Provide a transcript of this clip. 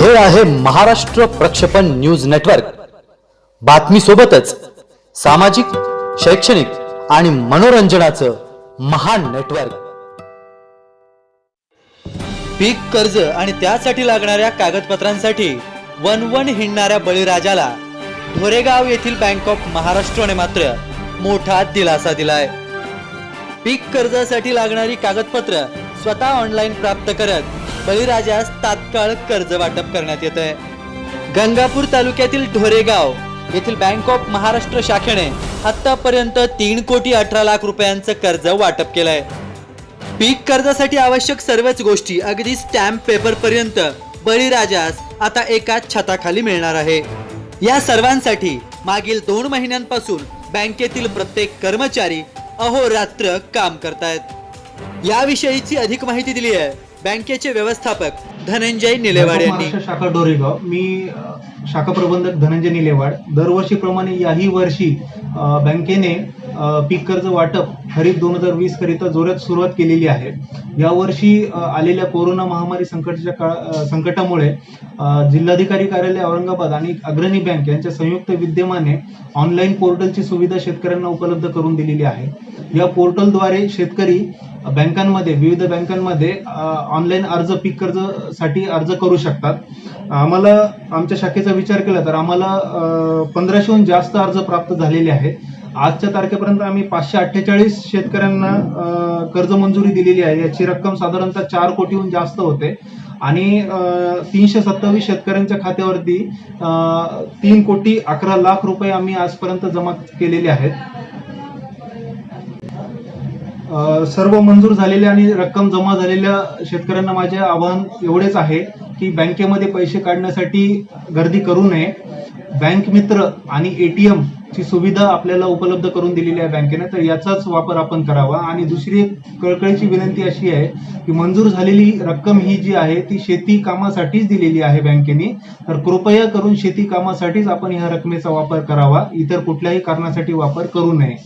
हे आहे महाराष्ट्र प्रक्षेपण न्यूज नेटवर्क. बातमी सोबतच सामाजिक शैक्षणिक आणि मनोरंजनाचं महान नेटवर्क. पीक कर्ज आणि त्यासाठी लागणाऱ्या कागदपत्रांसाठी वन वन हिंडणाऱ्या बळीराजाला ढोरेगाव येथील बँक ऑफ महाराष्ट्रने मात्र मोठा दिलासा दिलाय. पीक कर्जासाठी लागणारी कागदपत्र स्वतः ऑनलाईन प्राप्त करत बळीराजास तात्काळ कर्ज वाटप करण्यात येत आहे गंगापूर तालुक्यातील ढोरेगाव येथील बँक ऑफ महाराष्ट्र शाखेने आतापर्यंत तीन कोटी अठरा लाख रुपयांचं कर्ज वाटप केलंय. पीक कर्जासाठी आवश्यक सर्वच गोष्टी अगदी स्टॅम्प पेपर पर्यंत बळीराजास आता एकाच छताखाली मिळणार आहे. या सर्वांसाठी मागील दोन महिन्यांपासून बँकेतील प्रत्येक कर्मचारी अहोरात्र काम करतायत. याविषयीची अधिक माहिती दिली आहे बँकेचे व्यवस्थापक धनंजय निलेवाड यांनी. शाखा डोरेगाव. मी शाखा प्रबंधक धनंजय निलेवाड. दरवर्षीप्रमाणे याही वर्षी बँकेने पीक कर्ज वाटप खरीप दोन हजार वीस करिता जोरात सुरुवात केलेली आहे. यावर्षी आलेल्या कोरोना महामारी संकटाच्या काळ संकटामुळे जिल्हाधिकारी कार्यालय औरंगाबाद आणि अग्रणी बँक यांच्या संयुक्त विद्यमाने ऑनलाईन पोर्टलची सुविधा शेतकऱ्यांना उपलब्ध करून दिलेली आहे. या पोर्टलद्वारे शेतकरी बँकांमध्ये विविध बँकांमध्ये ऑनलाईन अर्ज पीक कर्जसाठी अर्ज करू शकतात. आम्हाला आमच्या शाखेचा विचार केला तर आम्हाला पंधराशेहून जास्त अर्ज प्राप्त झालेले आहेत. आजच्या तारखेपर्यंत आम्ही पाचशे अठ्ठेचाळीस शेतकऱ्यांना कर्ज मंजुरी दिलेली आहे. याची रक्कम साधारणतः चार कोटीहून जास्त होते. आणि तीनशे सत्तावीस शेतकऱ्यांच्या खात्यावरती तीन कोटी अकरा लाख रुपये आम्ही आजपर्यंत जमा केलेले आहेत. सर्व मंजूर झालेले आणि रक्कम जमा झालेल्या शेतकऱ्यांना माझे आवाहन एवढेच आहे की बँकेमध्ये पैसे काढण्यासाठी गर्दी करू नये. बँक मित्र आणि एटीएम ची सुविधा आपल्याला उपलब्ध करून दिलेली आहे बँकेने तर याचाच वापर आपण करावा. आणि दुसरी एक कळकळीची विनंती अशी आहे की मंजूर झालेली रक्कम ही जी आहे ती शेती कामासाठीच दिलेली आहे बँकेने. तर कृपया करून शेती कामासाठीच आपण ह्या रकमेचा वापर करावा. इतर कुठल्याही कारणासाठी वापर करू नये.